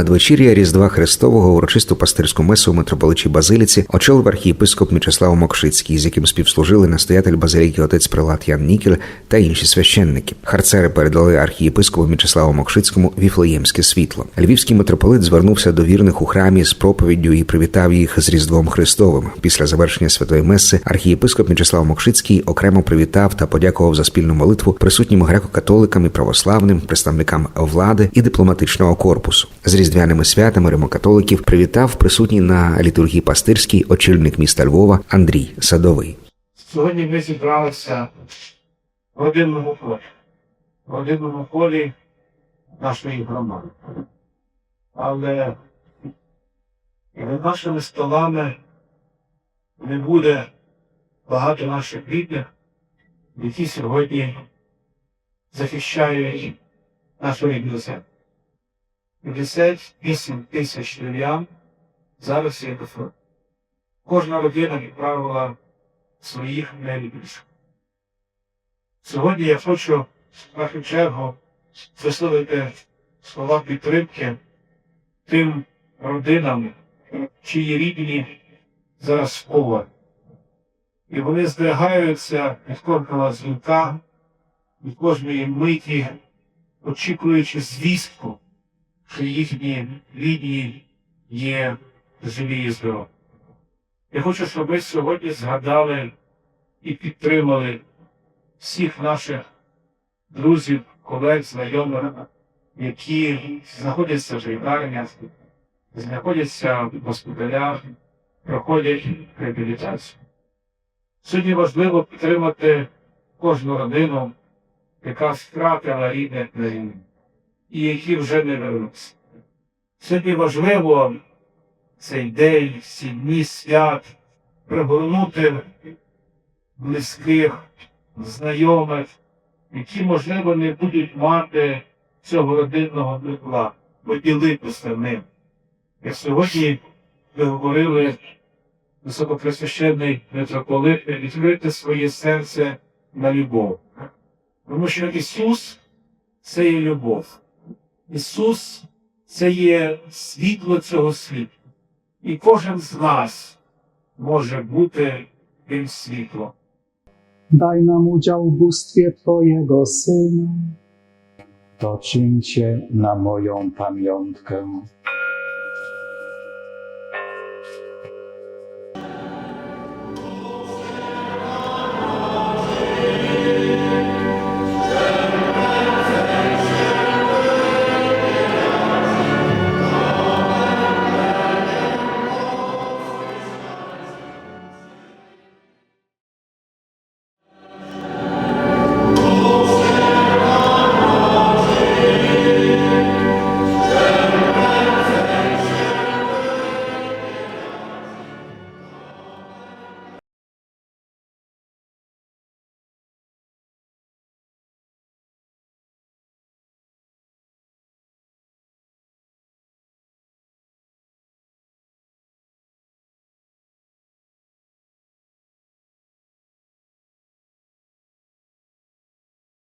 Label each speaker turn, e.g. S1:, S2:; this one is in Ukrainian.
S1: надвечір'я Різдва Христового урочисту пастирську месу у митрополичій Базиліці очолив архієпископ Мічеслав Мокшицький, з яким співслужили настоятель базиліки отець Прилат Ян Нікель та інші священники. Харцери передали архієпископу Мічеславу Мокшицькому віфлеємське світло. Львівський митрополит звернувся до вірних у храмі з проповіддю і привітав їх з Різдвом Христовим. Після завершення святої меси архієпископ Мічеслав Мокшицький окремо привітав та подякував за спільну молитву присутнім греко-католикам і православним, представникам влади і дипломатичного корпусу. З різдвяними святами римокатоликів привітав присутній на літургії пастирській очільник міста Львова Андрій Садовий.
S2: Сьогодні ми зібралися в родинному полі, в родинному полі нашої громади. Але за нашими столами не буде багато наших рідних, які сьогодні захищають нашу рідну землю. 58 тисяч львів'ян зараз є фронту. Кожна родина відправила своїх найлюбіших. Сьогодні я хочу в першу чергу висловити слова підтримки тим родинам, чиї рідні зараз в. І вони здригаються від кожного дзвінка, від кожної миті, очікуючи звістку, що їхні рідні є здорові. Я хочу, щоб ми сьогодні згадали і підтримали всіх наших друзів, колег, знайомих, які знаходяться в лікарнях, знаходяться в госпіталях, проходять реабілітацію. Сьогодні важливо підтримати кожну родину, яка втратила рідних на і які вже не вернуться. Сьогодні важливо цей день, ці дні свят, пригорнути близьких, знайомих, які, можливо, не будуть мати цього родинного тепла, поділитися ним. Як сьогодні ви говорили, високопресвященний митрополит, відкрити своє серце на любов. Тому що Ісус це є любов. Ісус це є світло цього світу. І кожен з нас może бути тим світлом.
S3: Daj nam udział w bóstwie Twojego Syna. To czyńcie na moją pamiątkę.